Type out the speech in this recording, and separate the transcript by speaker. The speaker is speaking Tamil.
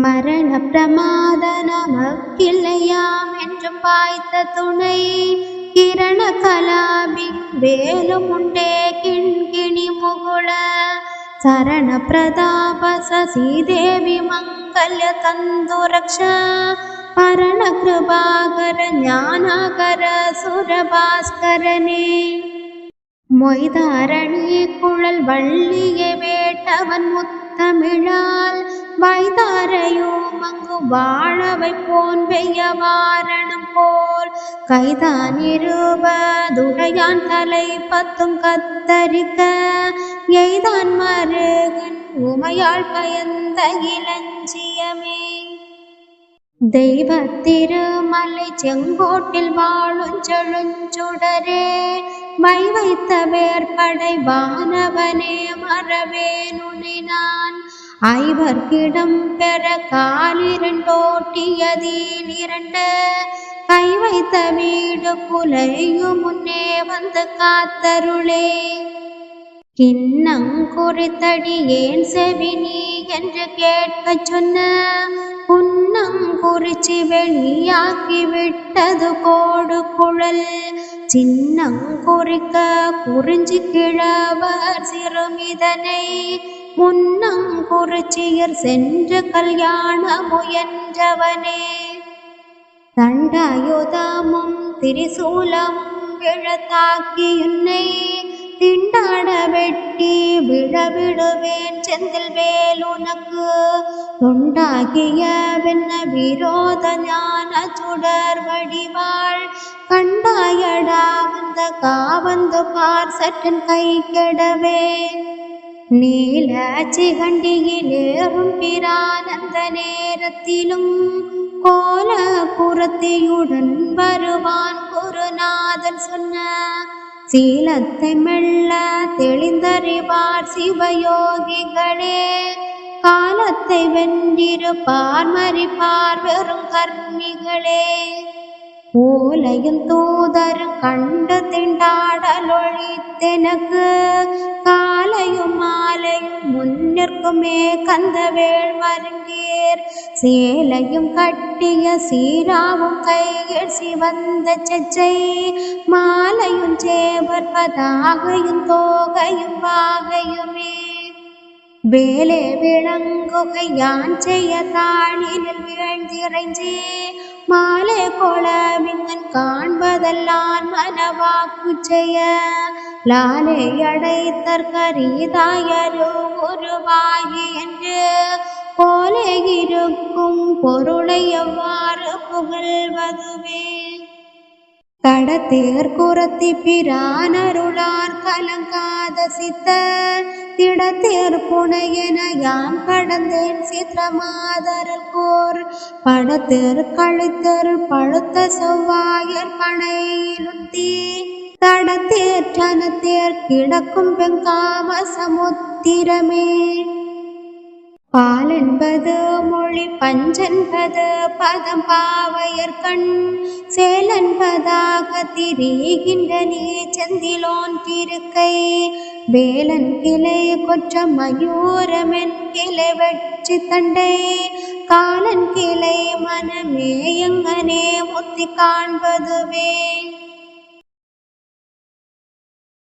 Speaker 1: மரண பிரமாத நமக்கில்லையாம் என்று பாய்த்த துணை கிரண கலாபின் வேலும் உண்டே கிண்கிணி முகுள. சரண பிரதாப சசிதேவி மங்கல்ய தந்துரக்ஷ. பரண கிருபாகர ஞானாகர சுரபாஸ்கரனே. மொய்தாரணி குழல் வள்ளிய வேட்டவன் முத்தமிழால். வைத்தாரையோ மங்கு வாழவை போன் பெய்ய வாரணம் போல். கைதான் இருபதுடையான் தலை பத்தும் கத்தரிக்க. எய்தான் மருகன் உமையாள் பயந்த இளஞ்சியமே. தெய்வ திருமலை செங்கோட்டில் வாழும் செழுஞ்சுடரே மை வைத்த வேற்படை வானவனே மறவேனுனை நான். ஐவர்க்கிடம் பெற காலிரண்டோட்டியதில் இரண்டு கை வைத்த வீடு குலையும் முன்னே வந்து காத்தருளே. கிண்ணம் குறித்தடி ஏன் செவினி என்று கேட்க சொன்ன புன்னம் குறிச்சி வெளியாக்கி விட்டது கோடு குழல். சின்னம் குறிக்க குறிஞ்சி கிழவர் சிறுமிதனை முன்னங்குறிச்சியர் சென்று கல்யாண முயன்றவனே. தண்டாயுதமும் திரிசூலமும் விழத்தாக்கியுன்னை திண்டாட வெட்டி விழவிடுவேன் செந்தில் வேல் உனக்கு. தொண்டாகிய வென்ன விரோத ஞான சுடர் வடிவாள் கண்டாயடா வந்த காவந்து பார் சற்றன் கை கெடவே நீல சிகண்டியிலேறும் பிரானந்த நேரத்திலும் கோல புறத்தியுடன் வருவான் குருநாதன் சொன்ன சீலத்தை மெல்ல தெளிந்தறிவார் சிவயோகிகளே. காலத்தை வென்றிருப்பார் மறிப்பார் வெறும் கர்மிகளே. ஓலையும் தூதரும் கண்டு திண்டாடலொழித்தெனக்கு முன்னிற்குமே கந்தவேள் வருங்கீர் சேலையும் கட்டிய சீராவும் கையில் சிவந்த செச்சை. மாலையும் சேவர் பதாகையும் தோகையும் வாகையுமே வேலே விளங்குகை யான் செய்ய தாளினில் வீழ்ந்திறைஞ்சி. மாலை கொளவிங்கன் காண்பதெல்லாம் மனவாக்கு செய்ய. லாலே அடைத்தற்கரிதாயரு உருவாகி என்று போலே இருக்கும் பொருளை எவ்வாறு புகழ்வதுவே கடத்தேர் குரத்தி பிரானருளார் கலங்காத சித்த திடத்தேர் புனையென யாம் கடந்தேன் சித்திரமாதரல் கோர். படத்தேர் கழுத்தர் பழுத்த செவ்வாயர் பனையிலுத்தி தடத்தேர் சனத்தேர் கிடக்கும் வெங்காம சமுத்திரமே. பாலென்பது மொழி பஞ்சென்பது பதம் பாவையர் கண். சேலன்பதாக திரிகின்ற நீ செந்திலோன் திருக்கை. வேலன் கிளை கொற்ற மயூரமென் கிளை வெற்றி தண்டை. காலன் கிளை மனமே எங்கனே முத்தி காண்பதுவே.